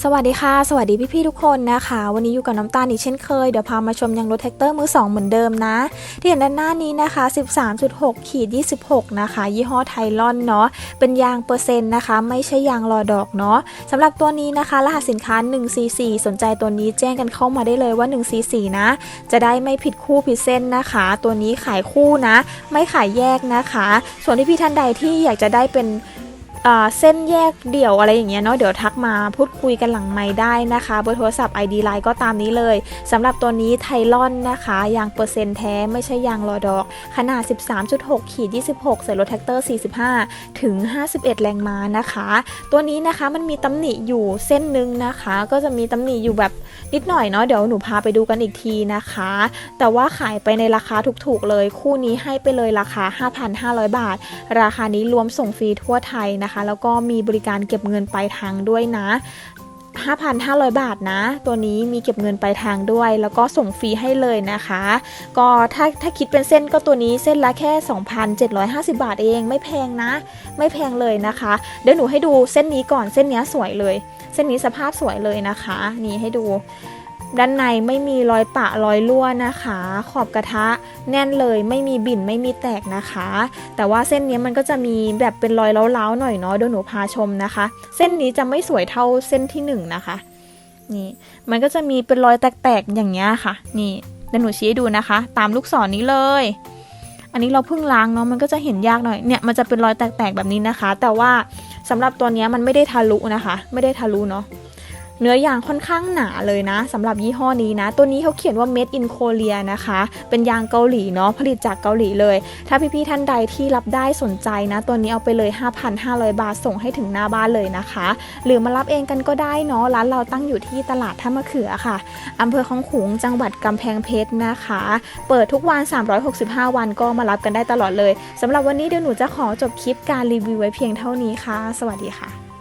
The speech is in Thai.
สวัสดีค่ะ สวัสดีพี่ๆทุกคนนะคะ วันนี้อยู่กับน้ำตาลอีกเช่นเคย เดี๋ยวพามาชมยางรถแท็กเตอร์มือ 2 เหมือนเดิมนะ ที่เห็นด้านหน้านี้นะคะ 13.6ขีด26 นะคะ ยี่ห้อไทลอนเนาะเป็นยางเปอร์เซ็นต์นะคะ ไม่ใช่ยางรอดอกเนาะสำหรับตัวนี้นะคะ รหัสสินค้า 144 สนใจตัวนี้แจ้งกันเข้ามาได้เลยว่า 144 นะ จะได้ไม่ผิดคู่ผิดเส้นนะคะ ตัวนี้ขายคู่นะ ไม่ขายแยกนะคะ ส่วนที่พี่ท่านใดที่อยากจะได้เป็น เส้นแยกเดี่ยวอะไรอย่างเงี้ยเนาะเดี๋ยวทักมาพูดคุยกันหลังไม้ได้นะคะเบอร์โทรศัพท์ ID Line ก็ตามนี้เลยสำหรับตัวนี้ไทลอนนะคะยางเปอร์เซ็นต์แท้ไม่ใช่ยางรอดอก ขนาด 13.6ขีด26 ใส่รถแท็กเตอร์ 45 ถึง 51 แรงม้านะคะ ตัวนี้นะคะมันมีตำหนิอยู่เส้นหนึงนะคะ ก็จะมีตำหนิอยู่แบบนิดหน่อยเนาะเดี๋ยวหนูพาไปดูกันอีกทีนะคะ แต่ว่าขายไปในราคาถูกๆเลย คู่นี้ให้ไปเลยราคา 5,500 บาท ราคานี้รวมส่งฟรีทั่วไทยนะคะแล้วก็มีบริการเก็บเงินปลายทางด้วยนะ 5,500 บาทนะ ตัวนี้มีเก็บเงินปลายทางด้วย แล้วก็ส่งฟรีให้เลยนะคะ ก็ถ้าถ้าคิดเป็นเส้นก็ตัวนี้เส้นละแค่ 2,750 บาทเองไม่แพงนะ ไม่แพงเลยนะคะ เดี๋ยวหนูให้ดูเส้นนี้ก่อนเส้นนี้สวยเลย เส้นนี้สภาพสวยเลยนะคะ นี่ให้ดู ด้านในไม่มีรอยปะรอยรั่วนะคะ ขอบกระทะแน่นเลยไม่มีบิ่นไม่มีแตกนะคะ แต่ว่าเส้นนี้มันก็จะมีแบบเป็นรอยเล้าๆหน่อยเนาะเดี๋ยวหนูพาชมนะคะ เส้นนี้จะไม่สวยเท่าเส้นที่หนึ่งนะคะนี่มันก็จะมีเป็นรอยแตกๆอย่างเงี้ยค่ะ นี่เดี๋ยวหนูชี้ให้ดูนะคะ ตามลูกศรนนี้เลย อันนี้เราเพิ่งล้างเนาะมันก็จะเห็นยากหน่อยเนี่ยมันจะเป็นรอยแตกๆแบบนี้นะคะ แต่ว่าสำหรับตัวนี้มันไม่ได้ทะลุนะคะ ไม่ได้ทะลุเนาะ เนื้อยางค่อนข้างหนาเลยนะสำหรับยี่ห้อนี้นะ ตัวนี้เขาเขียนว่า made in Korea นะคะ เป็นยางเกาหลีเนาะผลิตจากเกาหลีเลย ถ้าพี่ๆท่านใดที่รับได้สนใจนะ ตัวนี้เอาไปเลย 5,500 บาทส่งให้ถึงหน้าบ้านเลยนะคะ หรือมารับเองกันก็ได้เนาะร้านเราตั้งอยู่ที่ตลาดท่ามะเขือค่ะอำเภอคลองขลุงจังหวัดกำแพงเพชรนะคะ เปิดทุกวัน 365 วันก็มารับกันได้ตลอดเลยสำหรับวันนี้เดี๋ยวหนูจะขอจบคลิปการรีวิวไว้เพียงเท่านี้ค่ะ สวัสดีค่ะ